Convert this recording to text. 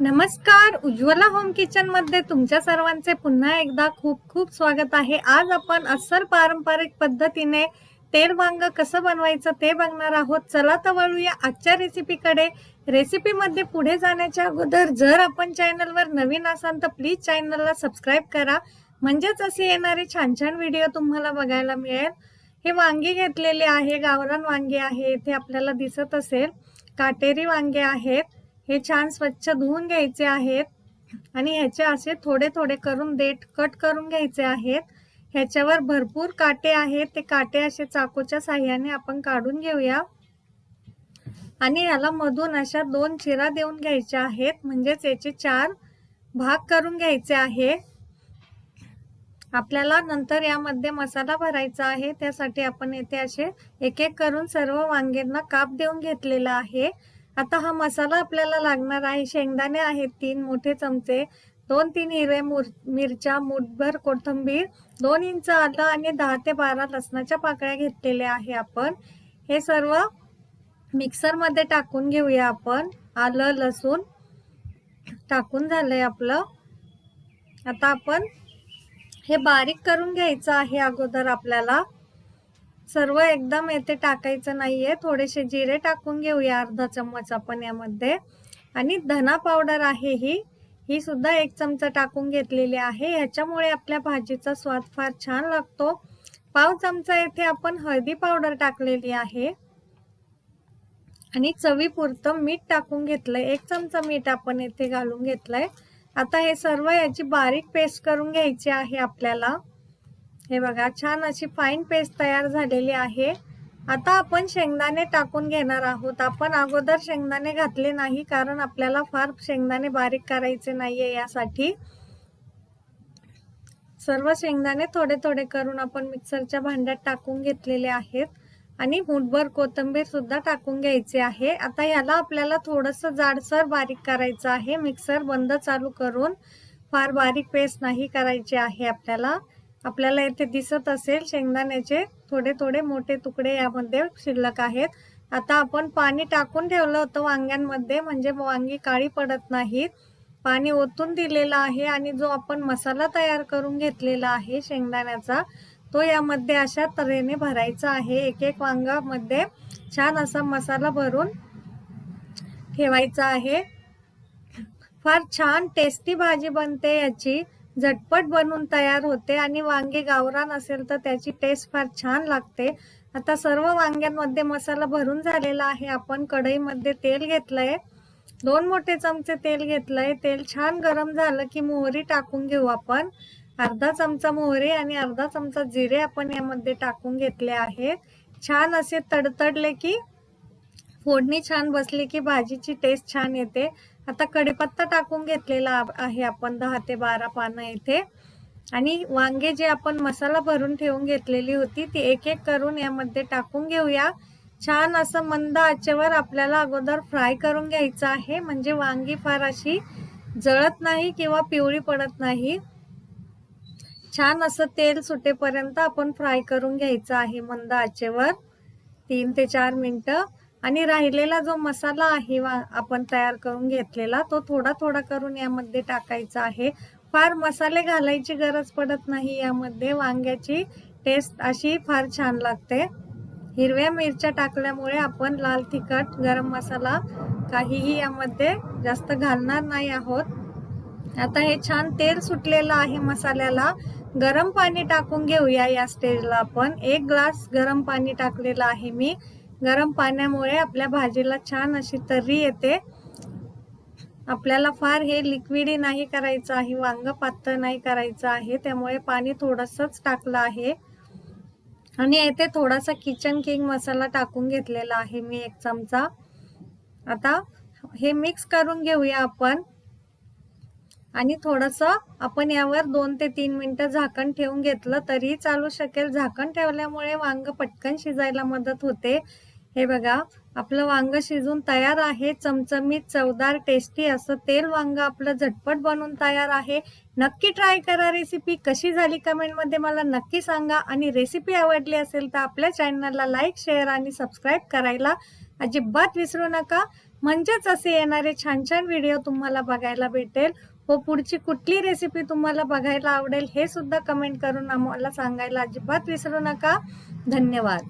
नमस्कार उज्ज्वला होम किचनमध्ये तुमच्या सर्वांचे पुन्हा एकदा खूप खूप स्वागत आहे. आज आपण अस्सल पारंपरिक पद्धतीने तेल वांग कसं बनवायचं ते बघणार आहोत. चला तर वळूया आजच्या रेसिपीकडे रेसिपीमध्ये पुढे जाण्याच्या अगोदर जर आपण चॅनलवर नवीन असाल तर प्लीज चॅनलला सबस्क्राईब करा. म्हणजेच असे येणारे छान छान व्हिडिओ तुम्हाला बघायला मिळेल. हे वांगे घेतलेले आहे गावरान वांगे आहे इथे आपल्याला दिसत असेल. काटेरी वांगे आहेत. हे छान स्वच्छ धुवून घ्यायचे आहेत. आणि ह्याचे असे थोडे थोडे करून देठ कट करून घ्यायचे आहेत. ह्याच्यावर भरपूर काटे आहेत. ते काटे असे चाकूच्या साह्याने आपण काढून घेऊया. आणि याला मधून अशा दोन चिरा देऊन घ्यायच्या आहेत. म्हणजेच याचे चार भाग करून घ्यायचे आहे. आपल्याला नंतर यामध्ये मसाला भरायचा आहे. त्यासाठी आपण येथे असे एक एक करून सर्व वांग्यांना काप देऊन घेतलेला आहे. आता हा मसाला आपल्याला लागणार आहे. शेंगदाणे आहेत तीन मोठे चमचे दोन तीन हिरवे मिरच्या मुठभर कोथिंबीर दोन इंच आलं आणि दहा ते बारा लसणाच्या पाकळ्या घेतलेल्या आहे आपण. हे सर्व मिक्सरमध्ये टाकून घेऊया आपण. आलं लसूण टाकून झालंय आपलं. आता आपण हे बारीक करून घ्यायचं आहे अगोदर आपल्याला. सर्व एकदम येथे टाकायचं नाहीये. थोडेसे जिरे टाकून घेऊया अर्धा चम्मच आपण यामध्ये. आणि धना पावडर आहे ही. ही सुद्धा एक चमचा टाकून घेतलेली आहे. ह्याच्यामुळे आपल्या भाजीचा स्वाद फार छान लागतो. पाव चमचा येथे आपण हळदी पावडर टाकलेली आहे. आणि चवीपुरतं मीठ टाकून घेतलंय. एक चमचा मीठ आपण येथे घालून घेतलंय. आता हे सर्व याची बारीक पेस्ट करून घ्यायची आहे आपल्याला. हे बघा छान अशी फाईन पेस्ट तयार झालेली आहे. आता आपण शेंगदाणे टाकून घेणार आहोत. आपण अगोदर शेंगदाणे घातले नाही कारण आपल्याला फार शेंगदाणे बारीक करायचे नाहीये यासाठी. सर्व शेंगदाणे थोडे थोडे करून आपण मिक्सरच्या भांड्यात टाकून घेतलेले आहेत. आणि मुठभर कोथिंबीर सुद्धा टाकून घ्यायचे आहे. आता ह्याला आपल्याला थोडस जाडसर बारीक करायचं आहे. मिक्सर बंद चालू करून फार बारीक पेस्ट नाही करायची आहे आपल्याला. आपल्याला इथे दिसत असेल शेंगदाण्याचे थोडे थोडे मोठे तुकडे यामध्ये शिल्लक आहेत. आता आपण पाणी टाकून ठेवलं होतं वांग्यांमध्ये म्हणजे वांगी काळी पडत नाहीत. पाणी ओतून दिलेलं आहे आणि जो आपण मसाला तयार करून घेतलेला आहे शेंगदाण्याचा तो यामध्ये अशा तऱ्हेने भरायचा आहे. एक एक वांगामध्ये छान असा मसाला भरून ठेवायचा आहे. फार छान टेस्टी भाजी बनते याची. झटपट बनून तयार होते आणि वांगे गावरान असेल तर त्याची टेस्ट फार छान लागते. आता सर्व वांग्यांमध्ये मसाला भरून झालेला आहे. आपण कढईमध्ये तेल घेतलंय. दोन मोठे चमचे तेल घेतलंय. तेल छान गरम झालं की मोहरी टाकून घेऊ आपण. अर्धा चमचा मोहरी आणि अर्धा चमचा जिरे आपण यामध्ये टाकून घेतले आहे. छान असे तडतडले की फोडणी छान बसली की भाजीची टेस्ट छान येते. आता कढीपत्ता टाकून घेतलेला आहे आपण दहा ते बारा पानं येथे आणि वांगे जे आपण मसाला भरून ठेवून घेतलेली होती ती एक एक करून यामध्ये टाकून घेऊया. छान असं मंद आचेवर आपल्याला अगोदर फ्राय करून घ्यायचं आहे. म्हणजे वांगी फार अशी जळत नाही किंवा पिवळी पडत नाही. छान असं तेल सुटेपर्यंत आपण फ्राय करून घ्यायचं आहे मंद आचेवर. तीन ते चार मिनटं. आणि राहिलेला जो मसाला आहे आपण तयार करून घेतलेला तो थोडा थोडा करून यामध्ये टाकायचा आहे. फार मसाले घालायची गरज पडत नाही यामध्ये वांग्याची टेस्ट अशी फार छान लागते. हिरव्या मिरच्या टाकल्यामुळे आपण लाल तिखट गरम मसाला काहीही यामध्ये जास्त घालणार नाही आहोत. आता हे छान तेल सुटलेलं आहे मसाल्याला. गरम पाणी टाकून घेऊया या स्टेजला आपण. एक ग्लास गरम पाणी टाकलेलं आहे मी. गरम पाण्यामुळे आपल्या भाजीला छान अशी तर्री येते. आपल्याला फार हे लिक्विडी नाही करायचं आहे वांग पातळ नाही करायचं आहे त्यामुळे पाणी थोडंसंच टाकलं आहे. आणि येथे थोडासा किचन किंग मसाला टाकून घेतलेला आहे मी एक चमचा. आता हे मिक्स करून घेऊया आपण. आणि थोडंसं आपण यावर दोन ते तीन मिनटं झाकण ठेवून घेतलं तरी चालू शकेल. झाकण ठेवल्यामुळे वांग पटकन शिजायला मदत होते. हे बघा आपलं वांग शिजून तयार आहे. चमचमीत चवदार टेस्टी असं तेल वांग आपलं झटपट बनून तयार आहे. नक्की ट्राय करा रेसिपी कशी झाली कमेंटमध्ये मला नक्की सांगा. आणि रेसिपी आवडली असेल तर आपल्या चॅनलला लाईक शेअर आणि सबस्क्राईब करायला अजिबात विसरू नका. म्हणजेच असे येणारे छान छान व्हिडिओ तुम्हाला बघायला भेटेल. व पुढची कुठली रेसिपी तुम्हाला बघायला आवडेल हे सुद्धा कमेंट करून आम्हाला सांगायला अजिबात विसरू नका. धन्यवाद.